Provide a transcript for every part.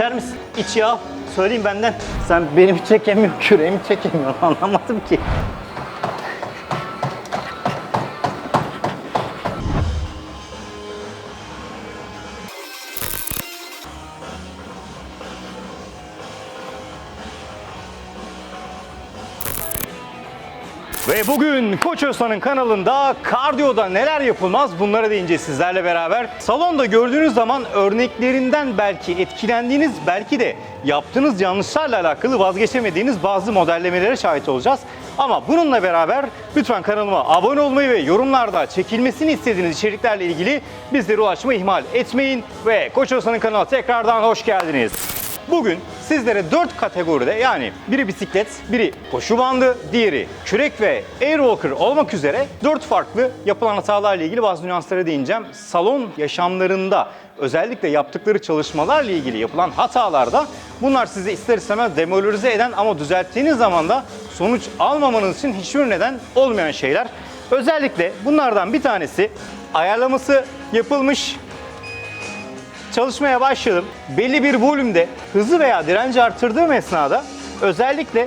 İçer misin? İç ya. Söyleyeyim benden. Sen benim çekemiyor, küreğimi çekemiyor. Anlamadım ki. Bugün Koç Özkan'ın kanalında kardiyoda neler yapılmaz bunlara değineceğiz sizlerle beraber. Salonda gördüğünüz zaman örneklerinden belki etkilendiğiniz belki de yaptığınız yanlışlarla alakalı vazgeçemediğiniz bazı modellemelere şahit olacağız. Ama bununla beraber lütfen kanalıma abone olmayı ve yorumlarda çekilmesini istediğiniz içeriklerle ilgili bizlere ulaşmayı ihmal etmeyin. Ve Koç Özkan'ın kanalına tekrardan hoş geldiniz. Bugün sizlere 4 kategoride yani biri bisiklet, biri koşu bandı, diğeri kürek ve airwalker olmak üzere 4 farklı yapılan hatalarla ilgili bazı nüanslara değineceğim. Salon yaşamlarında özellikle yaptıkları çalışmalarla ilgili yapılan hatalarda bunlar sizi ister istemez demoralize eden ama düzelttiğiniz zaman da sonuç almamanız için hiçbir neden olmayan şeyler. Özellikle bunlardan bir tanesi ayarlaması yapılmış çalışmaya başladım. Belli bir volümde hızı veya direnci arttırdığım esnada özellikle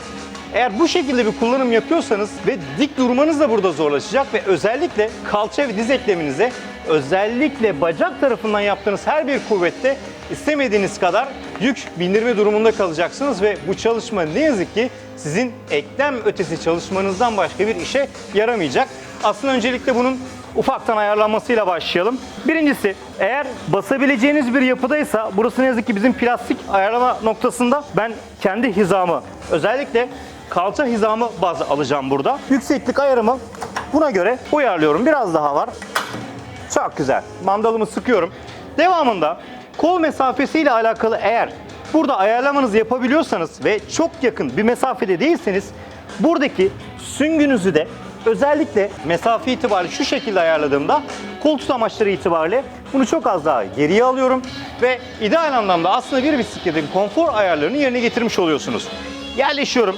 eğer bu şekilde bir kullanım yapıyorsanız ve dik durmanız da burada zorlaşacak ve özellikle kalça ve diz ekleminize özellikle bacak tarafından yaptığınız her bir kuvvette istemediğiniz kadar yük bindirme durumunda kalacaksınız ve bu çalışma ne yazık ki sizin eklem ötesi çalışmanızdan başka bir işe yaramayacak. Aslında öncelikle bunun ufaktan ayarlanmasıyla başlayalım. Birincisi eğer basabileceğiniz bir yapıdaysa burası ne yazık ki bizim plastik ayarlama noktasında ben kendi hizamı özellikle kalça hizamı baz alacağım burada. Yükseklik ayarımı buna göre uyarlıyorum. Biraz daha var. Çok güzel. Mandalımı sıkıyorum. Devamında kol mesafesiyle alakalı eğer burada ayarlamanızı yapabiliyorsanız ve çok yakın bir mesafede değilseniz buradaki süngünüzü de özellikle mesafe itibariyle şu şekilde ayarladığımda kol tutamaçları itibariyle bunu çok az daha geriye alıyorum ve ideal anlamda aslında bir bisikletin konfor ayarlarını yerine getirmiş oluyorsunuz. Yerleşiyorum.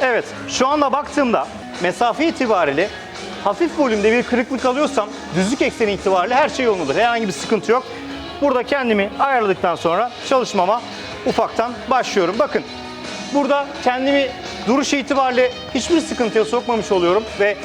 Evet, şu anda baktığımda mesafe itibariyle hafif volümde bir kırıklık alıyorsam düzlük ekseni itibariyle her şey yolundadır. Herhangi bir sıkıntı yok. Burada kendimi ayarladıktan sonra çalışmama ufaktan başlıyorum. Bakın burada kendimi duruş itibariyle hiçbir sıkıntıya sokmamış oluyorum ve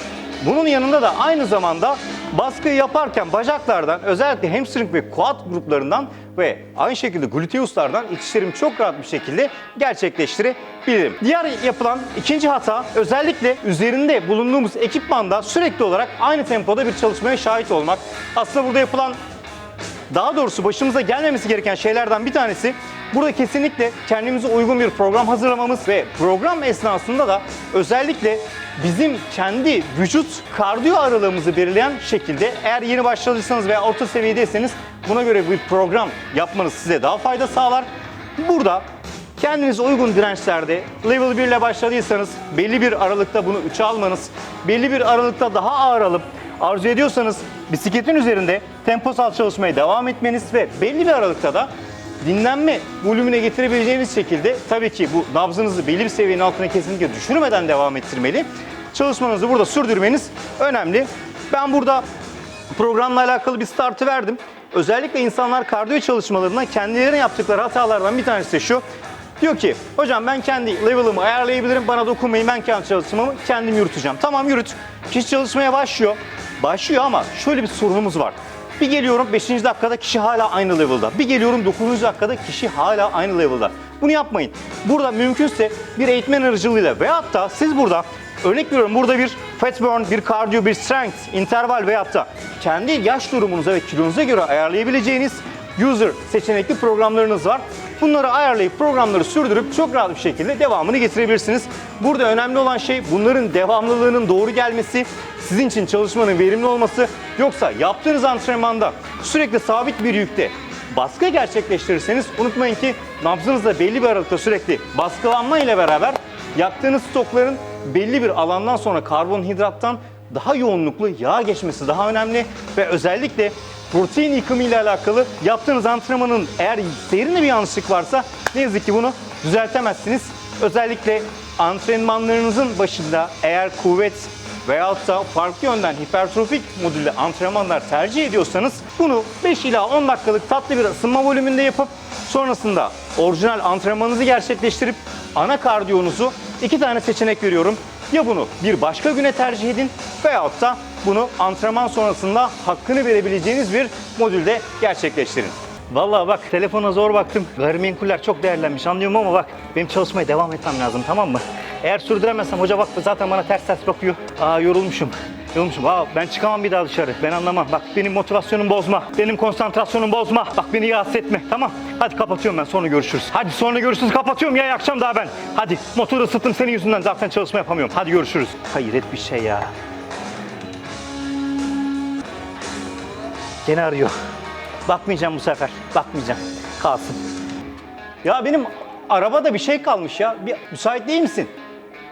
bunun yanında da aynı zamanda baskıyı yaparken bacaklardan özellikle hamstring ve quad gruplarından ve aynı şekilde gluteuslardan itişlerimi çok rahat bir şekilde gerçekleştirebilirim. Diğer yapılan ikinci hata özellikle üzerinde bulunduğumuz ekipmanda sürekli olarak aynı tempoda bir çalışmaya şahit olmak. Aslında burada yapılan daha doğrusu başımıza gelmemesi gereken şeylerden bir tanesi burada kesinlikle kendimize uygun bir program hazırlamamız ve program esnasında da özellikle bizim kendi vücut kardiyo aralığımızı belirleyen şekilde eğer yeni başladıysanız veya orta seviyedeyseniz buna göre bir program yapmanız size daha fayda sağlar. Burada Kendinize uygun dirençlerde level 1 ile başladıysanız belli bir aralıkta bunu 3'e almanız, belli bir aralıkta daha ağır alıp arzu ediyorsanız bisikletin üzerinde temposal çalışmaya devam etmeniz ve belli bir aralıkta da dinlenme volümüne getirebileceğiniz şekilde tabii ki bu nabzınızı belli bir seviyenin altına kesinlikle düşürmeden devam ettirmeli. Çalışmanızı burada sürdürmeniz önemli. Ben burada programla alakalı bir startı verdim. Özellikle insanlar kardiyo çalışmalarında kendilerine yaptıkları hatalardan bir tanesi de şu. Diyor ki hocam ben kendi level'ımı ayarlayabilirim bana dokunmayın ben kendi çalışmamı kendim yürüteceğim. Tamam yürüt. Kişi çalışmaya başlıyor. Başlıyor ama şöyle bir sorunumuz var. Bir geliyorum 5. dakikada kişi hala aynı level'da. Bir geliyorum 9. dakikada kişi hala aynı level'da. Bunu yapmayın. Burada mümkünse bir eğitmen aracılığıyla veyahut da siz burada Örnek veriyorum burada bir fat burn, bir cardio, bir strength, interval veyahut da kendi yaş durumunuza ve kilonuza göre ayarlayabileceğiniz user seçenekli programlarınız var. Bunları ayarlayıp programları sürdürüp çok rahat bir şekilde devamını getirebilirsiniz. Burada önemli olan şey bunların devamlılığının doğru gelmesi, sizin için çalışmanın verimli olması. Yoksa yaptığınız antrenmanda sürekli sabit bir yükte baskı gerçekleştirirseniz unutmayın ki nabzınızda belli bir aralıkta sürekli baskılanma ile beraber yaktığınız stokların belli bir alandan sonra karbonhidrattan daha yoğunluklu yağ geçmesi daha önemli ve özellikle protein yıkımı ile alakalı yaptığınız antrenmanın eğer seyrinde bir yanlışlık varsa ne yazık ki bunu düzeltemezsiniz. Özellikle antrenmanlarınızın başında eğer kuvvet veyahut da farklı yönden hipertrofik modülde antrenmanlar tercih ediyorsanız bunu 5 ila 10 dakikalık tatlı bir ısınma volümünde yapıp sonrasında orijinal antrenmanınızı gerçekleştirip ana kardiyonuzu iki tane seçenek veriyorum. Ya bunu bir başka güne tercih edin veyahut da bunu antrenman sonrasında hakkını verebileceğiniz bir modülde gerçekleştirin. Vallahi bak telefona zor baktım. Gayrimenkuller çok değerlenmiş anlıyorum ama bak benim çalışmaya devam etmem lazım tamam mı? Eğer sürdüremezsem hoca bak zaten bana ters ters bakıyor. Aa yorulmuşum. Yorulmuşum. Aa ben çıkamam bir daha dışarı. Ben anlamam. Bak benim motivasyonumu bozma. Benim konsantrasyonumu bozma. Bak beni rahatsız etme. Tamam. Hadi kapatıyorum ben sonra görüşürüz. Hadi sonra görüşürüz. Kapatıyorum ya yakacağım daha ben. Hadi motoru ısıttım senin yüzünden zaten çalışma yapamıyorum. Hadi görüşürüz. Hayret bir şey ya. Gene arıyor. Bakmayacağım bu sefer. Bakmayacağım. Kalsın. Ya benim arabada bir şey kalmış ya. Bir müsait değil misin?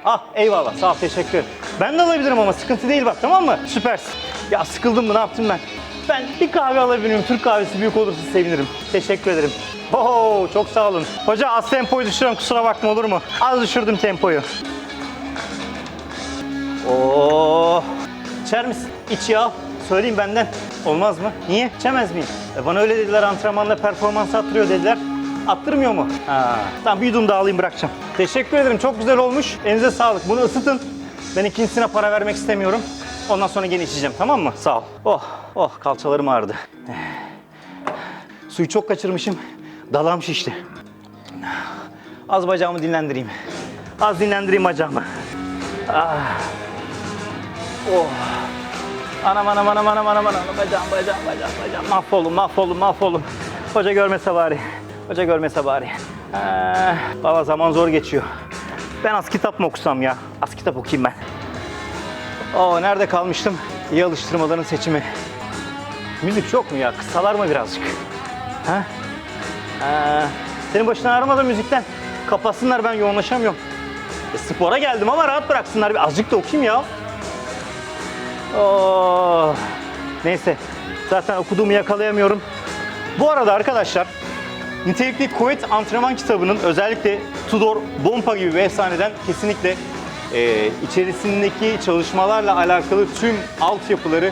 Ah eyvallah sağ ol teşekkür. Ben de alabilirim ama sıkıntı değil bak tamam mı? Süpersin. Ya sıkıldım mı ne yaptım ben? Ben bir kahve alabilirim. Türk kahvesi büyük olursa sevinirim. Teşekkür ederim. Oo çok sağ olun. Hoca az tempoyu düşürüyorum kusura bakma olur mu? Az düşürdüm tempoyu. Oo. İçer misin? İç ya. Söyleyeyim benden. Olmaz mı? Niye? İçemez miyim? E bana öyle dediler antrenmanda performans attırıyor dediler. Attırmıyor mu? Ha. Tamam bir yudum daha alayım bırakacağım. Teşekkür ederim. Çok güzel olmuş. Elinize sağlık. Bunu ısıtın. Ben ikincisine para vermek istemiyorum. Ondan sonra gene içeceğim tamam mı? Sağ ol. Oh, oh kalçalarım ağrıdı. Suyu çok kaçırmışım. Dalağım şişti. Az bacağımı dinlendireyim. Az dinlendireyim bacağımı. Ah. Oh. Anam anam anam anam anam anam bacağım bacağım bacağım bacağım mahvoldum mahvoldum mahvoldum. Hoca görmese bari. Hoca görmese bari. Ah, Valla zaman zor geçiyor. Ben az kitap mı okusam ya? Az kitap okuyayım ben. Oo nerede kalmıştım? İyi alıştırmaların seçimi. Müzik yok mu ya? Kısalar mı birazcık? Ha? Ha. Senin başın ağrımadı müzikten. Kapatsınlar ben yoğunlaşamıyorum. E, spora geldim ama rahat bıraksınlar. Bir azıcık da okuyayım ya. Oh. Neyse. Zaten okuduğumu yakalayamıyorum. Bu arada arkadaşlar Nitelikli kuvvet antrenman kitabının özellikle Tudor Bompa gibi bir efsaneden kesinlikle e, içerisindeki çalışmalarla alakalı tüm altyapıları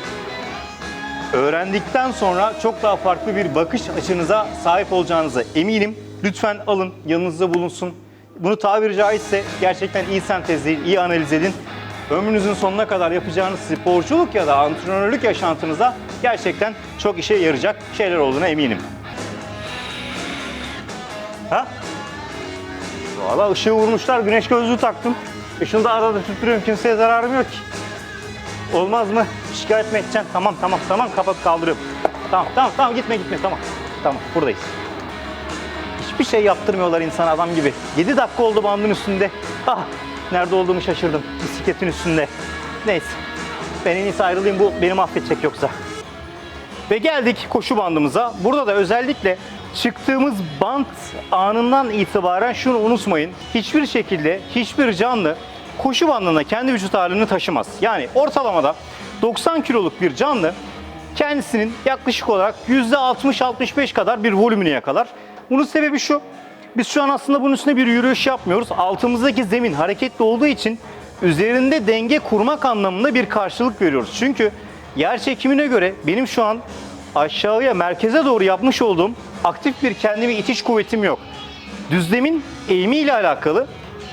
öğrendikten sonra çok daha farklı bir bakış açınıza sahip olacağınıza eminim. Lütfen alın, yanınızda bulunsun. Bunu tabiri caizse gerçekten iyi sentezleyin, iyi analiz edin. Ömrünüzün sonuna kadar yapacağınız sporculuk ya da antrenörlük yaşantınıza gerçekten çok işe yarayacak şeyler olduğuna eminim. Ha? Valla ışığı vurmuşlar, güneş gözlüğü taktım. Işını da arada tüttürüyorum, kimseye zararım yok ki. Olmaz mı? Şikayet mi edeceksin? Tamam tamam tamam kapat kaldırıyorum. Tamam tamam tamam gitme gitme tamam. Tamam buradayız. Hiçbir şey yaptırmıyorlar insan adam gibi. 7 dakika oldu bandın üstünde. Ah nerede olduğumu şaşırdım. Bisikletin üstünde. Neyse. Ben en iyisi ayrılayım bu beni mahvedecek yoksa. Ve geldik koşu bandımıza. Burada da özellikle çıktığımız band anından itibaren şunu unutmayın. Hiçbir şekilde hiçbir canlı koşu bandına kendi vücut ağırlığını taşımaz. Yani ortalamada 90 kiloluk bir canlı kendisinin yaklaşık olarak %60-65 kadar bir volümünü yakalar. Bunun sebebi şu. Biz şu an aslında bunun üstüne bir yürüyüş yapmıyoruz. Altımızdaki zemin hareketli olduğu için üzerinde denge kurmak anlamında bir karşılık veriyoruz. Çünkü yer çekimine göre benim şu an aşağıya merkeze doğru yapmış olduğum aktif bir kendimi itiş kuvvetim yok. Düzlemin eğimi ile alakalı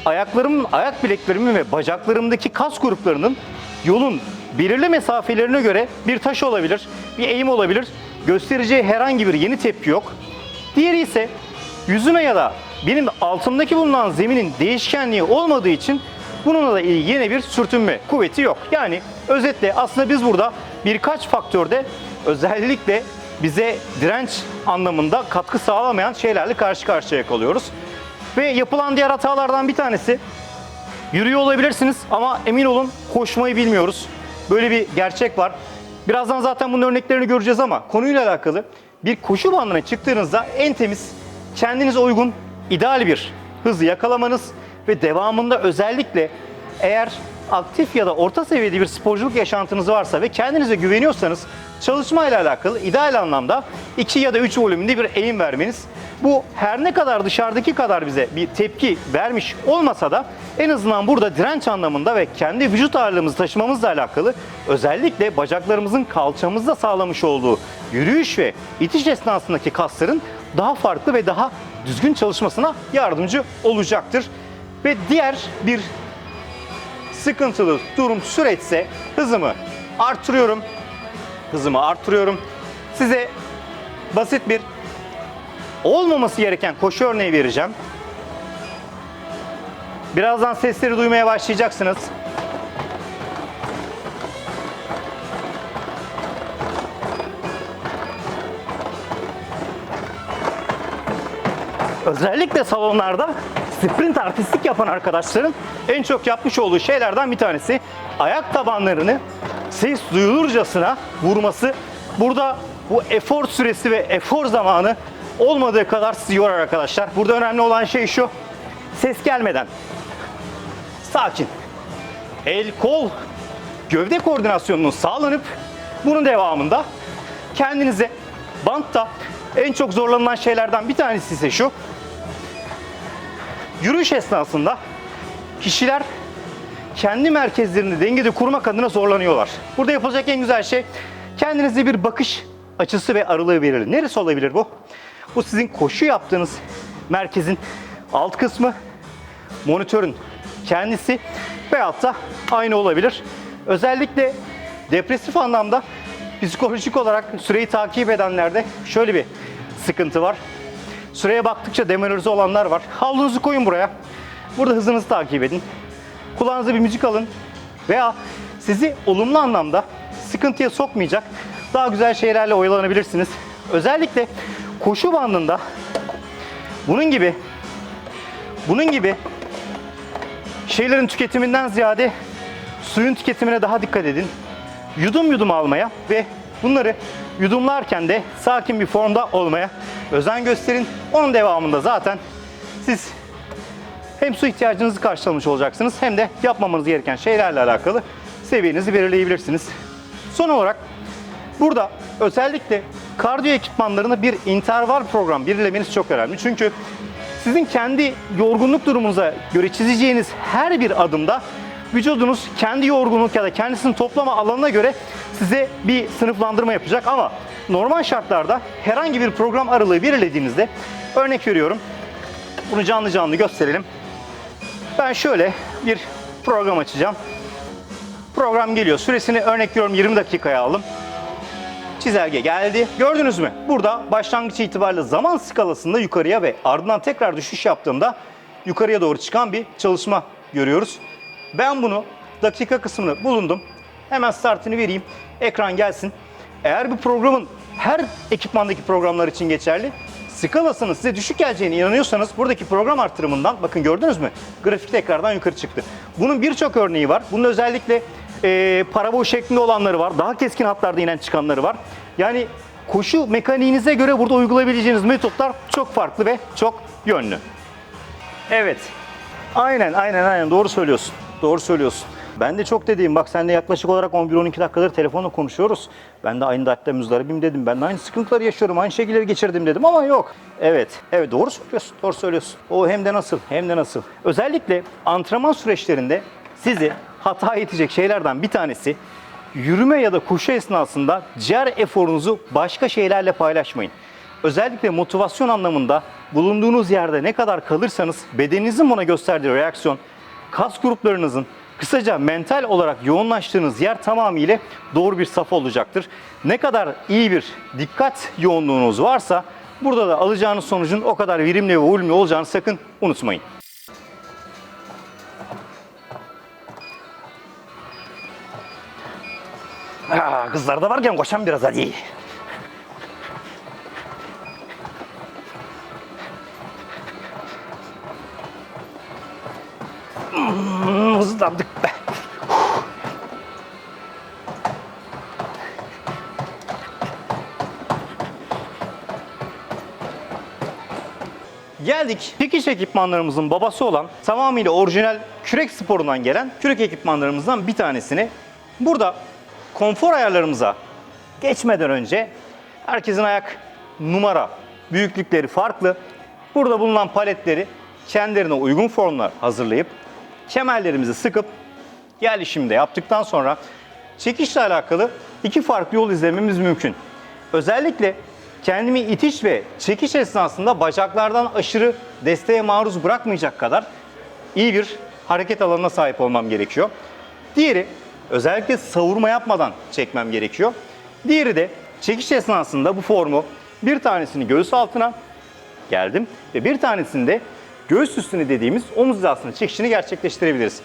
ayaklarımın, ayak bileklerimin ve bacaklarımdaki kas gruplarının yolun belirli mesafelerine göre bir taş olabilir, bir eğim olabilir. Göstereceği herhangi bir yeni tepki yok. Diğeri ise yüzüme ya da benim altımdaki bulunan zeminin değişkenliği olmadığı için bununla da yine bir sürtünme kuvveti yok. Yani özetle aslında biz burada birkaç faktörde özellikle bize direnç anlamında katkı sağlamayan şeylerle karşı karşıya kalıyoruz. Ve yapılan diğer hatalardan bir tanesi Yürüyor olabilirsiniz ama emin olun koşmayı bilmiyoruz. Böyle bir gerçek var. Birazdan zaten bunun örneklerini göreceğiz ama konuyla alakalı bir koşu bandına çıktığınızda en temiz, kendinize uygun, ideal bir hızı yakalamanız ve devamında özellikle eğer aktif ya da orta seviyede bir sporculuk yaşantınız varsa ve kendinize güveniyorsanız çalışmayla alakalı ideal anlamda 2 ya da 3 volümünde bir eğim vermeniz. Bu her ne kadar dışarıdaki kadar bize bir tepki vermiş olmasa da en azından burada direnç anlamında ve kendi vücut ağırlığımızı taşımamızla alakalı özellikle bacaklarımızın kalçamızda sağlamış olduğu yürüyüş ve itiş esnasındaki kasların daha farklı ve daha düzgün çalışmasına yardımcı olacaktır. Ve diğer bir sıkıntılı durum süreçse hızımı artırıyorum. Hızımı artırıyorum. Size basit bir olmaması gereken koşu örneği vereceğim. Birazdan sesleri duymaya başlayacaksınız. Özellikle salonlarda sprint artistlik yapan arkadaşların en çok yapmış olduğu şeylerden bir tanesi ayak tabanlarını ses duyulurcasına vurması. Burada bu efor süresi ve efor zamanı olmadığı kadar sizi yorar arkadaşlar. Burada önemli olan şey şu. Ses gelmeden sakin. El, kol, gövde koordinasyonunun sağlanıp bunun devamında kendinize bantta en çok zorlanılan şeylerden bir tanesi ise şu. Yürüyüş esnasında kişiler kendi merkezlerini dengede kurmak adına zorlanıyorlar. Burada yapılacak en güzel şey kendinize bir bakış açısı ve aralığı verelim. Neresi olabilir bu? Bu sizin koşu yaptığınız merkezin alt kısmı, monitörün kendisi veyahut da aynı olabilir. Özellikle depresif anlamda psikolojik olarak süreyi takip edenlerde şöyle bir sıkıntı var. Süreye baktıkça demoralize olanlar var. Havlunuzu koyun buraya. Burada hızınızı takip edin. Kulağınıza bir müzik alın. Veya sizi olumlu anlamda sıkıntıya sokmayacak daha güzel şeylerle oyalanabilirsiniz. Özellikle koşu bandında bunun gibi bunun gibi şeylerin tüketiminden ziyade suyun tüketimine daha dikkat edin. Yudum yudum almaya ve bunları yudumlarken de sakin bir formda olmaya özen gösterin. Onun devamında zaten siz hem su ihtiyacınızı karşılamış olacaksınız hem de yapmamanız gereken şeylerle alakalı seviyenizi belirleyebilirsiniz. Son olarak burada özellikle kardiyo ekipmanlarını bir interval program belirlemeniz çok önemli. Çünkü sizin kendi yorgunluk durumunuza göre çizeceğiniz her bir adımda vücudunuz kendi yorgunluk ya da kendisini toplama alanına göre size bir sınıflandırma yapacak ama normal şartlarda herhangi bir program aralığı belirlediğinizde örnek veriyorum. Bunu canlı canlı gösterelim. Ben şöyle bir program açacağım. Program geliyor. Süresini örnek veriyorum 20 dakikaya aldım. Çizelge geldi. Gördünüz mü? Burada başlangıç itibariyle zaman skalasında yukarıya ve ardından tekrar düşüş yaptığımda yukarıya doğru çıkan bir çalışma görüyoruz. Ben bunu dakika kısmını bulundum. Hemen startını vereyim. Ekran gelsin. Eğer bu programın her ekipmandaki programlar için geçerli, skalasının size düşük geleceğine inanıyorsanız buradaki program artırımından bakın gördünüz mü? Grafik tekrardan yukarı çıktı. Bunun birçok örneği var. Bunun özellikle e, parabol şeklinde olanları var. Daha keskin hatlarda inen çıkanları var. Yani koşu mekaniğinize göre burada uygulayabileceğiniz metotlar çok farklı ve çok yönlü. Evet. Aynen aynen aynen doğru söylüyorsun. Doğru söylüyorsun. Ben de çok dediğim bak seninle yaklaşık olarak 11-12 dakikadır telefonla konuşuyoruz. Ben de aynı dertte müzdaribim dedim. Ben de aynı sıkıntıları yaşıyorum, aynı şeyleri geçirdim dedim ama yok. Evet, evet doğru söylüyorsun, doğru söylüyorsun. O hem de nasıl, hem de nasıl. Özellikle antrenman süreçlerinde sizi hata edecek şeylerden bir tanesi yürüme ya da koşu esnasında ciğer eforunuzu başka şeylerle paylaşmayın. Özellikle motivasyon anlamında bulunduğunuz yerde ne kadar kalırsanız bedeninizin buna gösterdiği reaksiyon, kas gruplarınızın kısaca mental olarak yoğunlaştığınız yer tamamıyla doğru bir saf olacaktır. Ne kadar iyi bir dikkat yoğunluğunuz varsa burada da alacağınız sonucun o kadar verimli ve ulmi olacağını sakın unutmayın. Aa, kızlar da varken koşan biraz hadi. Hızlandık be. Geldik dikiş ekipmanlarımızın babası olan tamamıyla orijinal kürek sporundan gelen kürek ekipmanlarımızdan bir tanesini burada konfor ayarlarımıza geçmeden önce herkesin ayak numara büyüklükleri farklı. Burada bulunan paletleri kendilerine uygun formlar hazırlayıp kemerlerimizi sıkıp yerleşimde yaptıktan sonra çekişle alakalı iki farklı yol izlememiz mümkün. Özellikle kendimi itiş ve çekiş esnasında bacaklardan aşırı desteğe maruz bırakmayacak kadar iyi bir hareket alanına sahip olmam gerekiyor. Diğeri özellikle savurma yapmadan çekmem gerekiyor. Diğeri de çekiş esnasında bu formu bir tanesini göğüs altına geldim ve bir tanesini de göğüs üstüne dediğimiz omuz hizasına çekişini gerçekleştirebiliriz.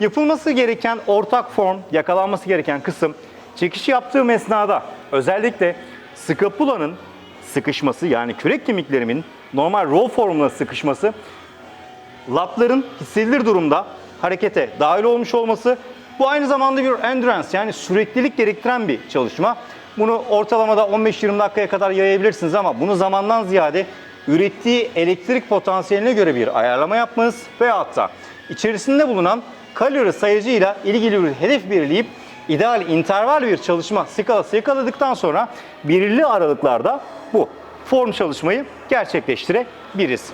Yapılması gereken ortak form, yakalanması gereken kısım çekiş yaptığım esnada özellikle skapulanın sıkışması yani kürek kemiklerimin normal row formuna sıkışması latların hissedilir durumda harekete dahil olmuş olması bu aynı zamanda bir endurance yani süreklilik gerektiren bir çalışma. Bunu ortalamada 15-20 dakikaya kadar yayabilirsiniz ama bunu zamandan ziyade ürettiği elektrik potansiyeline göre bir ayarlama yapmanız veyahut da içerisinde bulunan kalori sayıcıyla ilgili bir hedef belirleyip ideal interval bir çalışma skalası yakaladıktan sonra belirli aralıklarda bu form çalışmayı gerçekleştirebiliriz.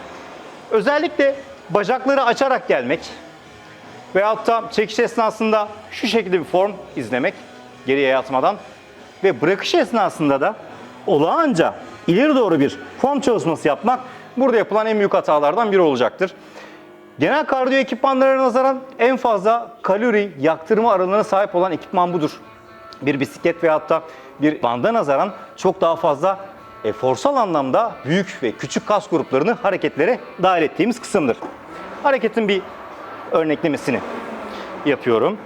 Özellikle bacakları açarak gelmek veyahut da çekiş esnasında şu şekilde bir form izlemek geriye yatmadan ve bırakış esnasında da olağanca ileri doğru bir form çalışması yapmak burada yapılan en büyük hatalardan biri olacaktır. Genel kardiyo ekipmanlarına nazaran en fazla kalori yaktırma aralığına sahip olan ekipman budur. Bir bisiklet veyahut da bir banda nazaran çok daha fazla eforsal anlamda büyük ve küçük kas gruplarını hareketlere dahil ettiğimiz kısımdır. Hareketin bir örneklemesini yapıyorum.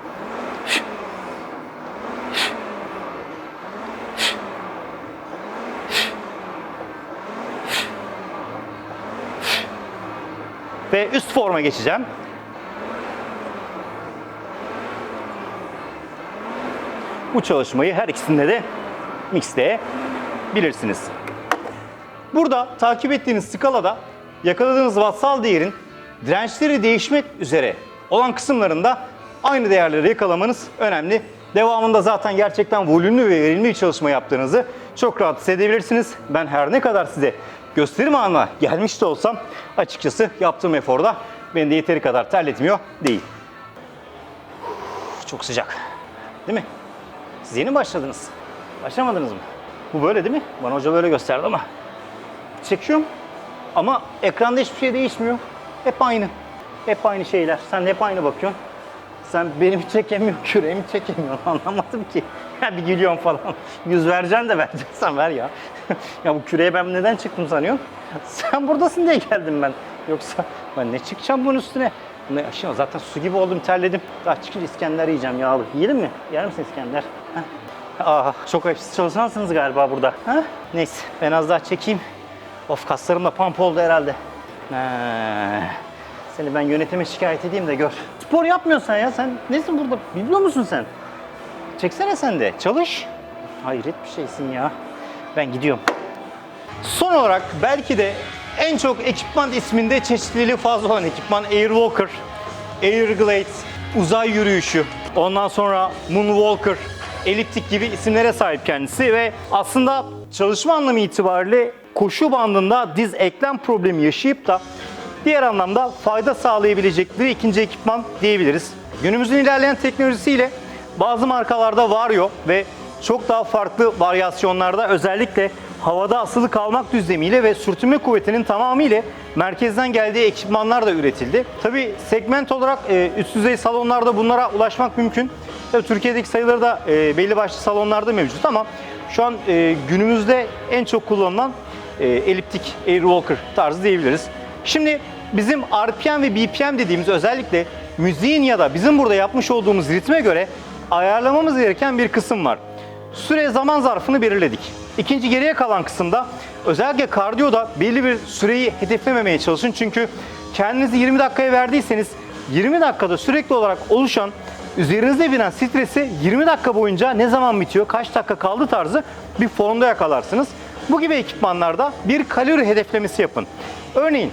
Ve üst forma geçeceğim. Bu çalışmayı her ikisinde de mixleyebilirsiniz. Burada takip ettiğiniz skalada yakaladığınız vatsal değerin dirençleri değişmek üzere olan kısımlarında aynı değerleri yakalamanız önemli. Devamında zaten gerçekten volümlü ve verimli bir çalışma yaptığınızı çok rahat hissedebilirsiniz. Ben her ne kadar size gösterim anına gelmiş de olsam açıkçası yaptığım eforda beni de yeteri kadar terletmiyor değil. Çok sıcak. Değil mi? Siz yeni başladınız? Başlamadınız mı? Bu böyle değil mi? Bana hoca böyle gösterdi ama. Çekiyorum ama ekranda hiçbir şey değişmiyor. Hep aynı. Hep aynı şeyler. Sen hep aynı bakıyorsun. Sen beni mi çekemiyorsun, küreğimi çekemiyorsun anlamadım ki. Ya bir gülüyorsun falan. Yüz vereceksin de vereceksen ver ya. ya bu küreye ben neden çıktım sanıyorsun? Sen buradasın diye geldim ben. Yoksa ben ne çıkacağım bunun üstüne? Ne aşağı zaten su gibi oldum terledim. Daha çıkınca İskender yiyeceğim yağlı. Yiyelim mi? Yer misin İskender? Heh. Aa, çok ayıpsız çalışansınız galiba burada. Ha? Neyse ben az daha çekeyim. Of kaslarım da pump oldu herhalde. He. Seni ben yönetime şikayet edeyim de gör. Spor yapmıyorsan ya sen nesin burada biliyor musun sen? Çeksene sen de çalış. Hayret bir şeysin ya. Ben gidiyorum. Son olarak belki de en çok ekipman isminde çeşitliliği fazla olan ekipman Airwalker, Airglide, uzay yürüyüşü, ondan sonra Moonwalker, eliptik gibi isimlere sahip kendisi ve aslında çalışma anlamı itibariyle koşu bandında diz eklem problemi yaşayıp da diğer anlamda fayda sağlayabilecek bir ikinci ekipman diyebiliriz. Günümüzün ilerleyen teknolojisiyle bazı markalarda Vario ve çok daha farklı varyasyonlarda özellikle havada asılı kalmak düzlemiyle ve sürtünme kuvvetinin tamamıyla merkezden geldiği ekipmanlar da üretildi. Tabi segment olarak e, üst düzey salonlarda bunlara ulaşmak mümkün. Tabii Türkiye'deki sayıları da e, belli başlı salonlarda mevcut ama şu an e, günümüzde en çok kullanılan e, eliptik Airwalker tarzı diyebiliriz. Şimdi bizim RPM ve BPM dediğimiz özellikle müziğin ya da bizim burada yapmış olduğumuz ritme göre ayarlamamız gereken bir kısım var. Süre zaman zarfını belirledik. İkinci geriye kalan kısımda özellikle kardiyoda belli bir süreyi hedeflememeye çalışın. Çünkü kendinizi 20 dakikaya verdiyseniz 20 dakikada sürekli olarak oluşan üzerinizde binen stresi 20 dakika boyunca ne zaman bitiyor, kaç dakika kaldı tarzı bir formda yakalarsınız. Bu gibi ekipmanlarda bir kalori hedeflemesi yapın. Örneğin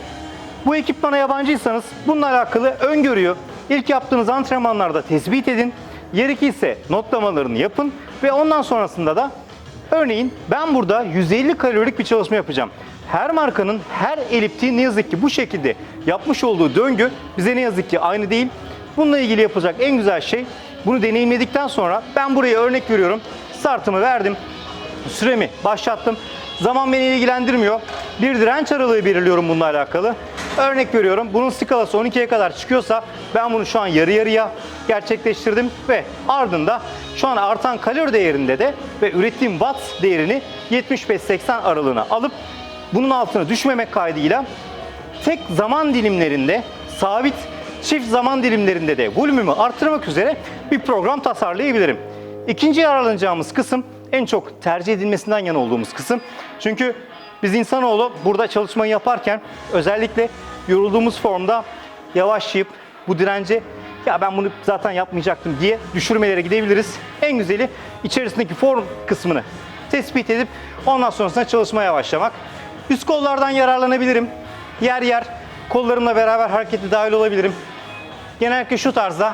bu ekipmana yabancıysanız bununla alakalı öngörüyü ilk yaptığınız antrenmanlarda tespit edin. Gerekirse notlamalarını yapın ve ondan sonrasında da örneğin ben burada 150 kalorilik bir çalışma yapacağım. Her markanın her eliptiği ne yazık ki bu şekilde yapmış olduğu döngü bize ne yazık ki aynı değil. Bununla ilgili yapılacak en güzel şey bunu deneyimledikten sonra ben buraya örnek veriyorum. Startımı verdim. Süremi başlattım. Zaman beni ilgilendirmiyor. Bir direnç aralığı belirliyorum bununla alakalı. Örnek veriyorum. Bunun skalası 12'ye kadar çıkıyorsa ben bunu şu an yarı yarıya gerçekleştirdim ve ardında şu an artan kalori değerinde de ve ürettiğim watt değerini 75-80 aralığına alıp bunun altına düşmemek kaydıyla tek zaman dilimlerinde sabit çift zaman dilimlerinde de volümümü artırmak üzere bir program tasarlayabilirim. İkinci yararlanacağımız kısım en çok tercih edilmesinden yana olduğumuz kısım. Çünkü biz insanoğlu burada çalışmayı yaparken özellikle yorulduğumuz formda yavaşlayıp bu dirence ya ben bunu zaten yapmayacaktım diye düşürmelere gidebiliriz. En güzeli içerisindeki form kısmını tespit edip ondan sonrasında çalışmaya başlamak. Üst kollardan yararlanabilirim. Yer yer kollarımla beraber harekete dahil olabilirim. Genellikle şu tarzda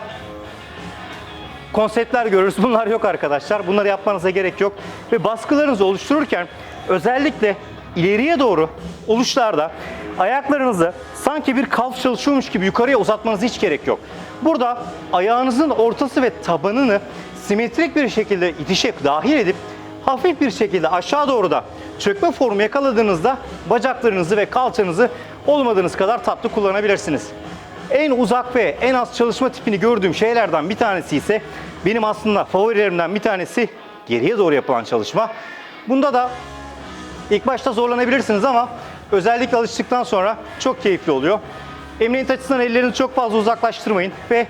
konseptler görürüz. Bunlar yok arkadaşlar. Bunları yapmanıza gerek yok. Ve baskılarınızı oluştururken özellikle ileriye doğru oluşlarda ayaklarınızı sanki bir kalf çalışıyormuş gibi yukarıya uzatmanıza hiç gerek yok. Burada ayağınızın ortası ve tabanını simetrik bir şekilde itişe dahil edip hafif bir şekilde aşağı doğru da çökme formu yakaladığınızda bacaklarınızı ve kalçanızı olmadığınız kadar tatlı kullanabilirsiniz. En uzak ve en az çalışma tipini gördüğüm şeylerden bir tanesi ise benim aslında favorilerimden bir tanesi geriye doğru yapılan çalışma. Bunda da ilk başta zorlanabilirsiniz ama özellikle alıştıktan sonra çok keyifli oluyor. Emniyet açısından ellerinizi çok fazla uzaklaştırmayın ve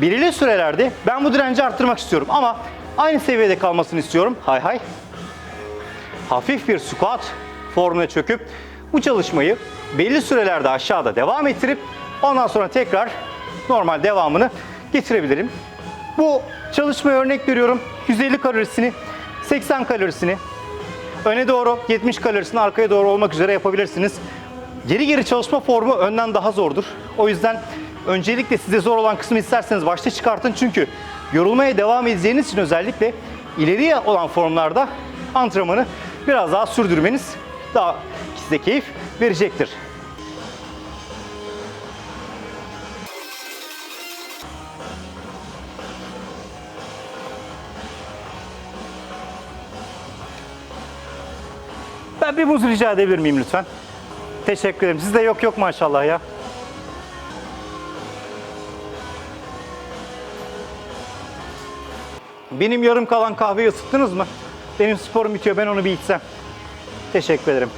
belirli sürelerde ben bu direnci arttırmak istiyorum ama aynı seviyede kalmasını istiyorum. Hay hay. Hafif bir squat formuna çöküp bu çalışmayı belli sürelerde aşağıda devam ettirip ondan sonra tekrar normal devamını getirebilirim. Bu çalışmaya örnek veriyorum. 150 kalorisini, 80 kalorisini öne doğru 70 kalorisini arkaya doğru olmak üzere yapabilirsiniz. Geri geri çalışma formu önden daha zordur. O yüzden öncelikle size zor olan kısmı isterseniz başta çıkartın. Çünkü yorulmaya devam edeceğiniz için özellikle ileriye olan formlarda antrenmanı biraz daha sürdürmeniz daha size keyif verecektir. Ben bir muz rica edebilir miyim lütfen? Teşekkür ederim. Sizde yok yok maşallah ya. Benim yarım kalan kahveyi ısıttınız mı? Benim sporum bitiyor. Ben onu bir içsem. Teşekkür ederim.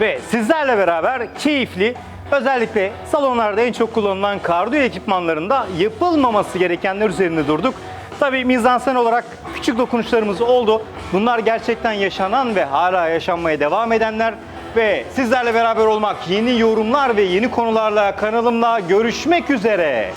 Ve sizlerle beraber keyifli, özellikle salonlarda en çok kullanılan kardiyo ekipmanlarında yapılmaması gerekenler üzerinde durduk. Tabii mizansen olarak küçük dokunuşlarımız oldu. Bunlar gerçekten yaşanan ve hala yaşanmaya devam edenler ve sizlerle beraber olmak, yeni yorumlar ve yeni konularla kanalımda görüşmek üzere.